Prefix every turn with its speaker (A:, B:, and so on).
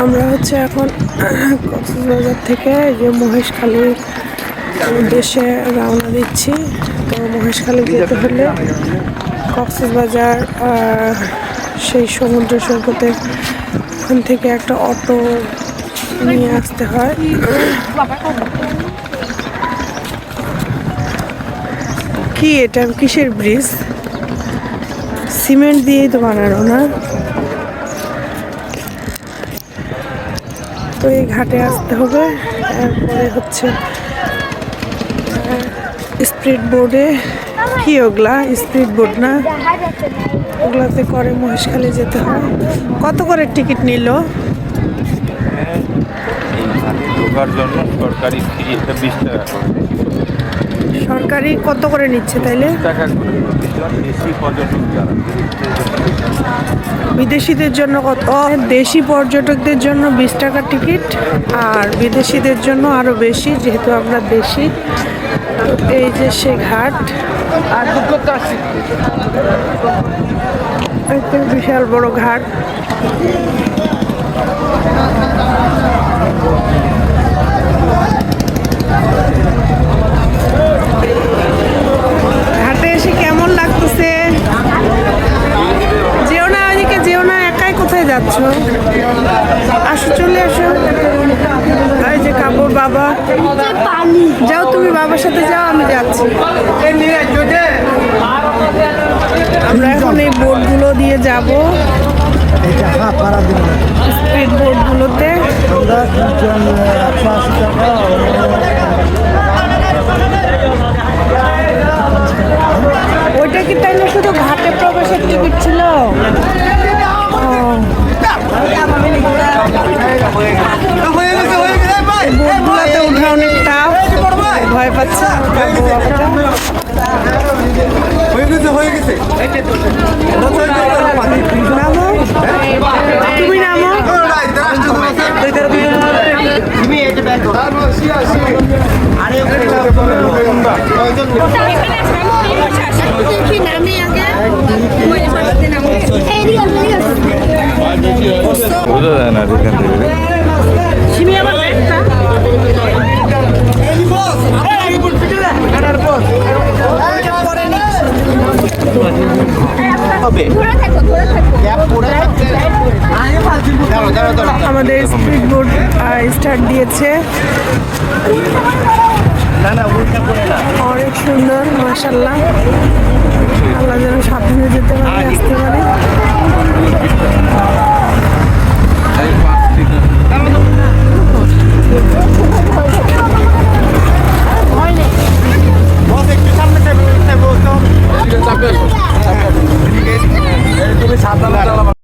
A: আমরা হচ্ছে এখন কক্সবাজার থেকে যে মহেশখালীর উদ্দেশ্যে রওনা দিচ্ছি। তো মহেশখালী যেতে হলে কক্সবাজার সেই সমুদ্র সৈকতে ওখান থেকে একটা অটো নিয়ে আসতে হয়। কি এটা কিসের ব্রিজ সিমেন্ট দিয়েই তো বানানো না? তো এই ঘাটে আসতে হবে। তারপরে হচ্ছে স্পিড বোর্ডে কি ওগুলা? স্পিড বোর্ড না? ওগুলাতে করে মহেশখালী যেতে হবে। কত করে টিকিট নিল?
B: ঢোকার জন্য সরকারি বিশ টাকা করে।
A: সরকারি কত করে নিচ্ছে তাইলে? বিদেশিদের জন্য কত? দেশি পর্যটকদের জন্য বিশ টাকা টিকিট আর বিদেশিদের জন্য আরও বেশি যেহেতু আমরা দেশি। এই যে সে ঘাট।
B: আর
A: বিশাল বড় ঘাটে এসে কেমন লাগতেছে যেও না ওইদিকে যেও না একাই কোথায় যাচ্ছ? আসো, চলে আসো। এই যে কাপড়, বাবা। যাও তুমি, বাবার সাথে যাও, আমি যাচ্ছি। আমরা এখন এই বোর্ডগুলো দিয়ে যাব। স্পিড
C: টাকা
A: ওইটা কি তাইলে শুধু ঘাটে প্রবেশের টিকিট ছিল?
C: হয়ে গেছে। হয়ে গেছে
A: তুমি নামো।
B: বোঝা যায় না এখান থেকে।
A: ব্যাগটা আমাদের স্পিড বোর্ড স্টার্ট দিয়েছে। অনেক সুন্দর মাসাল্লাহ আল্লাহ যেন সাবধানে যেতে পারে আসতে পারে।